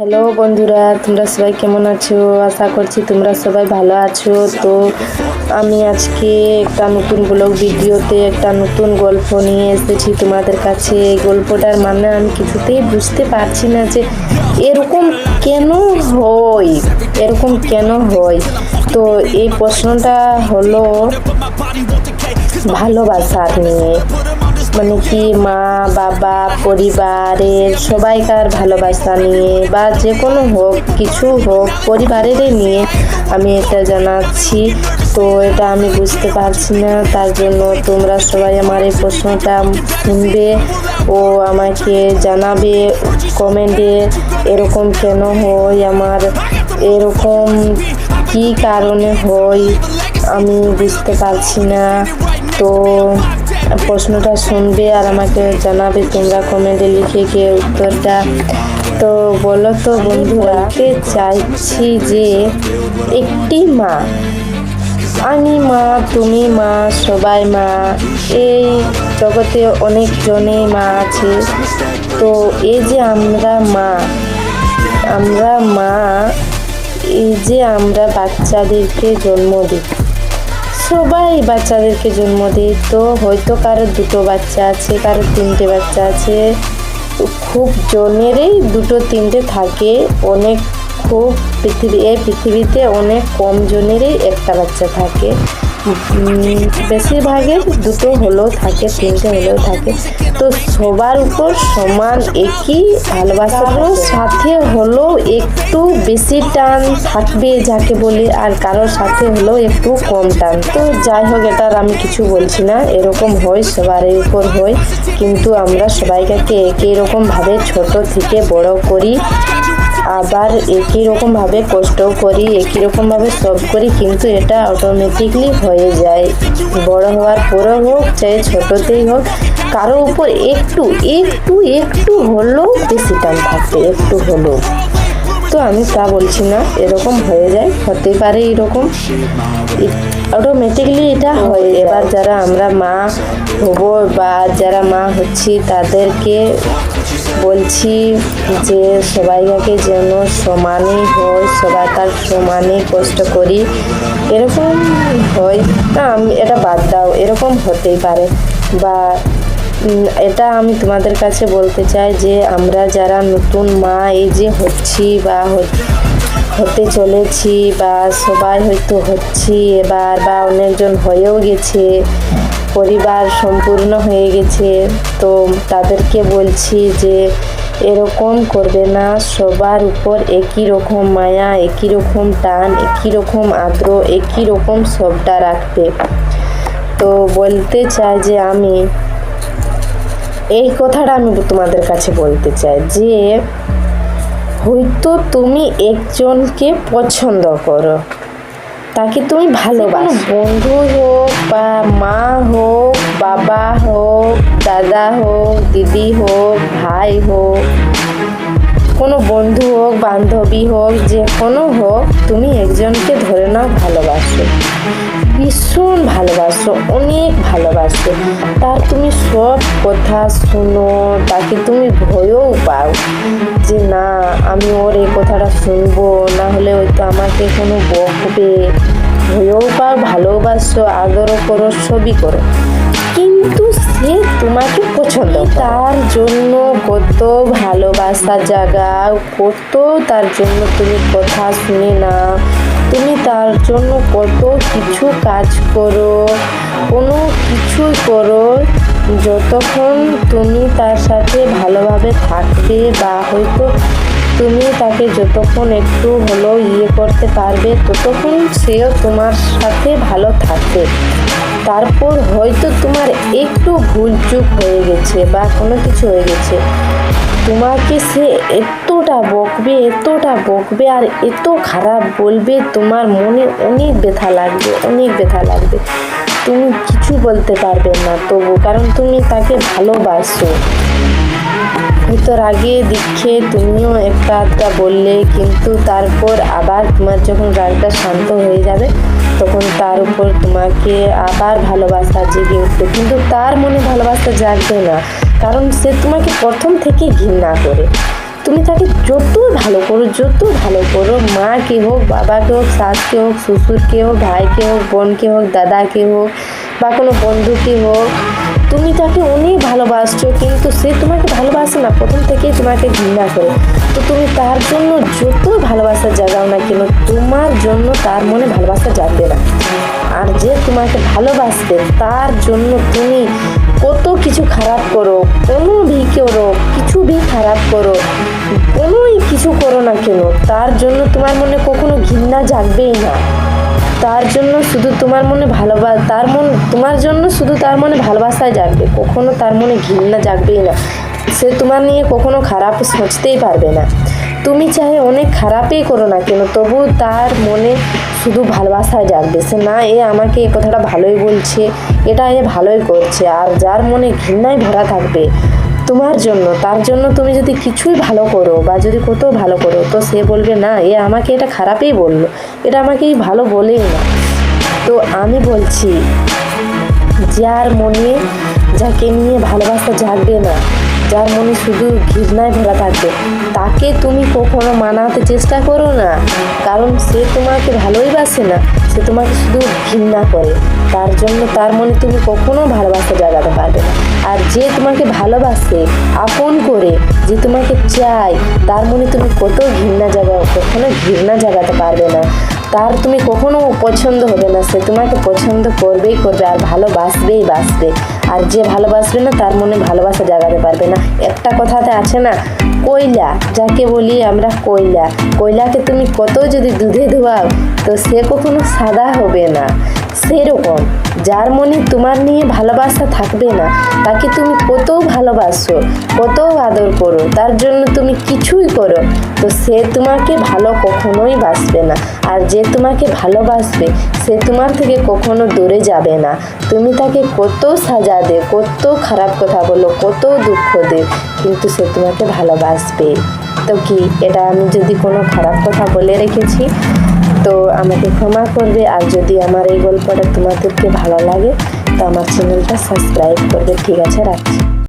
Hello বন্ধুরা, তোমরা সবাই কেমন আছো? আশা করছি তোমরা সবাই ভালো আছো। তো আমি আজকে একটা নতুন ব্লগ ভিডিওতে একটা নতুন গল্প নিয়ে এসেছি তোমাদের কাছে। এই গল্পটার মানে আমি কিছুতেই বুঝতে পারছি না যে এরকম কেন হয়? এরকম কেন হয়? তো এই প্রশ্নটা হলো ভালোবাসার নিয়ে। মানে কি মা, বাবা, পরিবারের সবাইকার ভালোবাসা নিয়ে বা যে কোনো হোক, কিছু হোক, পরিবারেরই নিয়ে আমি এটা জানাচ্ছি। তো এটা আমি বুঝতে পারছি না, তার জন্য তোমরা সবাই আমার এই প্রশ্নটা শুনবে ও আমাকে জানাবে কমেন্টে এরকম কেন হয়, আমার এরকম কি কারণে হয় আমি বুঝতে পারছি না। তো প্রশ্নটা শুনবে আর আমাকে জানাবে তোমরা কমেন্টে লিখে গিয়ে উত্তরটা। তো বলো তো বন্ধুরা চাইছি যে একটি মা, আমি মা, তুমি মা, সবাই মা, এই জগতে অনেকজনেই মা আছে। তো এই যে আমরা মা আমরা মা, এই যে আমরা বাচ্চাদেরকে জন্ম দিই। সবাই বাচ্চাদেরকে জন্ম দিই। তো হয়তো কারও দুটো বাচ্চা আছে, কারও তিনটে বাচ্চা আছে। খুব জনেরই দুটো তিনটে থাকে। অনেক খুব পৃথিবী, এই পৃথিবীতে অনেক কম জনেরই একটা বাচ্চা থাকে। বেশিরভাগের দুটো হলেও থাকে, তিনটে হলেও থাকে। তো সবার উপর সমান একই ভালোবাসা কারোর সাথে হলেও একটু বেশি টান থাকবে যাকে বলে, আর কারোর সাথে হলেও একটু কম টান। তো যাই হোক, এটার আমি কিছু বলছি না, এরকম হয়, সবারই উপর হয়। কিন্তু আমরা সবাইকে একই রকমভাবে ছোট থেকে বড় করি। আবার একই রকমভাবে কষ্ট করি, একই রকমভাবে সব করি, কিন্তু এটা অটোমেটিকলি হয়ে যায়। বড় হওয়ার পরেও হোক, চাই ছোটোতেই হোক, কারও উপর একটু একটু একটু হলেও বেশি টান থাকবে, একটু হলেও। তো আমি তা বলছি না, এরকম হয়ে যায় হতে পারে এরকম। অটোমেটিকলি এটা হয়। এবার যারা আমরা মা হব বা যারা মা হচ্ছি, তাদেরকে বলছি যে সবাইকে যেন সমানই হয় সবাইকার সমানই কষ্ট করি। এরকম হয় না, আমি এটা বাদ দাও, এরকম হতেই পারে। বা এটা আমি তোমাদের কাছে বলতে চাই যে আমরা যারা নতুন মা, এই যে হচ্ছি বা হতে চলেছি বা সবাই হয়তো হচ্ছি এবার বা অনেকজন হয়েও গেছে, পরিবার সম্পূর্ণ হয়ে গেছে, তো তাদেরকে বলছি যে এরকম করবে না, সবার উপর একই রকম মায়া, একই রকম টান, একই রকম আদ্র একই রকম সবটা রাখবে। তো বলতে চাই যে আমি এই কথাটা আমি তোমাদের কাছে বলতে চাই যে হয়তো তুমি একজনকে পছন্দ করো। তাকে তুমি ভালোবাসো। বন্ধু হোক বা মা হোক, বাবা হোক, দাদা হোক, দিদি হোক, ভাই হোক, কোনো বন্ধু হোক, বান্ধবী হোক, যে কোনো হোক, তুমি একজনকে ধরে নাও ভালোবাসো। ভীষণ ভালোবাসো, অনেক ভালোবাসো। তার তুমি সব কথা শুনো, তাকে তুমি ভয়ও পাও। আমি ওর এই কথাটা শুনব, না হলে হয়তো আমাকে কোনো বকবে। ভয়ও পাও, ভালোবাসো, আদরও করো, সবই করো। কিন্তু সে তোমাকে পছন্দ তার জন্য কত ভালোবাসা জাগাও কত তার জন্য তুমি কথা শুনে না। তুমি তার জন্য কত কিছু কাজ করো, কোনো কিছুই করো। যতক্ষণ তুমি তার সাথে ভালোভাবে থাকবে বা হয়তো তুমি তাকে যতক্ষণ একটু হলেও ইয়ে করতে পারবে, ততক্ষণ সেও তোমার সাথে ভালো থাকবে। তারপর হয়তো তোমার একটু ভুল ভুলচুক হয়ে গেছে বা কোনো কিছু হয়ে গেছে। তোমাকে সে এতটা বকবে এতটা বকবে আর এত খারাপ বলবে, তোমার মনে অনেক ব্যথা লাগবে, অনেক ব্যথা লাগবে। তুমি কিছু বলতে পারবে না তবু, কারণ তুমি তাকে ভালোবাসো। হয়তো রাগে দিচ্ছে, তুমিও একটা আধটা বললে, কিন্তু তারপর আবার তোমার যখন রাগটা শান্ত হয়ে যাবে, তখন তার উপর তোমাকে আবার ভালোবাসা জেগে উঠবে। কিন্তু তার মনে ভালোবাসা জাগবে না, কারণ সে তোমাকে প্রথম থেকে ঘৃণা করে। তুমি তাকে যতই ভালো করো, যত ভালো করো, মাকে হোক, বাবাকে হোক শাশকে হোক, শ্বশুরকে হোক, ভাইকে হোক, বোনকে হোক, দাদাকে হোক, বা কোনো বন্ধুকে হোক তুমি তাকে অনেক ভালোবাসছো, কিন্তু সে তোমাকে ভালোবাসে না, প্রথম থেকেই তোমাকে ঘৃণা করে। তো তুমি তার জন্য যত ভালোবাসা জাগাও না কেন, তোমার জন্য তার মনে ভালোবাসা যাবে না। আর যে তোমাকে ভালোবাসবে, তার জন্য তুমি কত কিছু খারাপ করো কোনো ভি করো, কিছু ভি খারাপ করো কোনোই কিছু করো না কেন, তার জন্য তোমার মনে কখনো ঘৃণা জাগবেই না। তার জন্য শুধু তোমার মনে ভালোবাস তার মন, তোমার জন্য শুধু তার মনে ভালোবাসায় জাগবে। কখনো তার মনে ঘৃণা জাগবেই না। সে তোমার নিয়ে কখনো খারাপ সোচতেই পারবে না। তুমি চাহে অনেক খারাপই করো না কেন, তবু তার মনে শুধু ভালোবাসায় জাগবে। সে না, এ আমাকে এই কথাটা ভালোই বলছে, এটা এ ভালোই করছে, আর যার মনে ঘৃণায় ভরা থাকবে তোমার জন্য, তার জন্য তুমি যদি কিছুই ভালো করো বা যদি কত ভালো করো, তো সে বলবে, না, এ আমাকে এটা খারাপই বলল। এটা আমাকেই ভালো বলেই না। তো আমি বলছি, যার মনে যাকে নিয়ে ভালোবাসা জাগবে না, যার মনে শুধু ঘৃণায় ভরা থাকবে, তাকে তুমি কখনো মানাতে চেষ্টা করো না। কারণ সে তোমাকে ভালোই বাসে না, সে তোমাকে শুধু ঘৃণা করে। তার জন্য তার মনে তুমি কখনো ভালোবাসা জাগাতে পারবে না। আর যে তোমাকে ভালোবাসে, আপন করে যে তোমাকে চায়, তার মনে তুমি কত ঘৃণা জাগাও কখনো ঘৃণা জাগাতে পারবে না। তার তুমি কখনো পছন্দ হবে না, সে তোমাকে পছন্দ করবেই করবে আর ভালোবাসবেই বাসবে। আর যে ভালোবাসবে না, তার মনে ভালোবাসা জাগাতে পারবে না। একটা কথাতে আছে না, কয়লা, যাকে বলি আমরা কয়লা। কয়লাকে তুমি কত যদি দুধে ধোয়াও, তো সে কখনো সাদা হবে না। সেরকম। যার মনে তোমার নিয়ে ভালোবাসা থাকবে না, তাকে তুমি কত ভালোবাসো, কত আদর করো, তার জন্য তুমি কিছুই করো। তো সে তোমাকে ভালো কখনোই বাসবে না। আর যে তোমাকে ভালোবাসবে, সে তোমার থেকে কখনো দূরে যাবে না। তুমি তাকে কত সাজা দে, কত খারাপ কথা বলো, কত দুঃখ দে, কিন্তু সে তোমাকে ভালোবাসবে। তো কি, এটা আমি যদি কোনো খারাপ কথা বলে রেখেছি? তো আমাকে ক্ষমা করবে আর যদি আমার এই গল্পটা তোমাদেরকে ভালো লাগে, তো আমার চ্যানেলটা সাবস্ক্রাইব করবে। ঠিক আছে, রাখছি।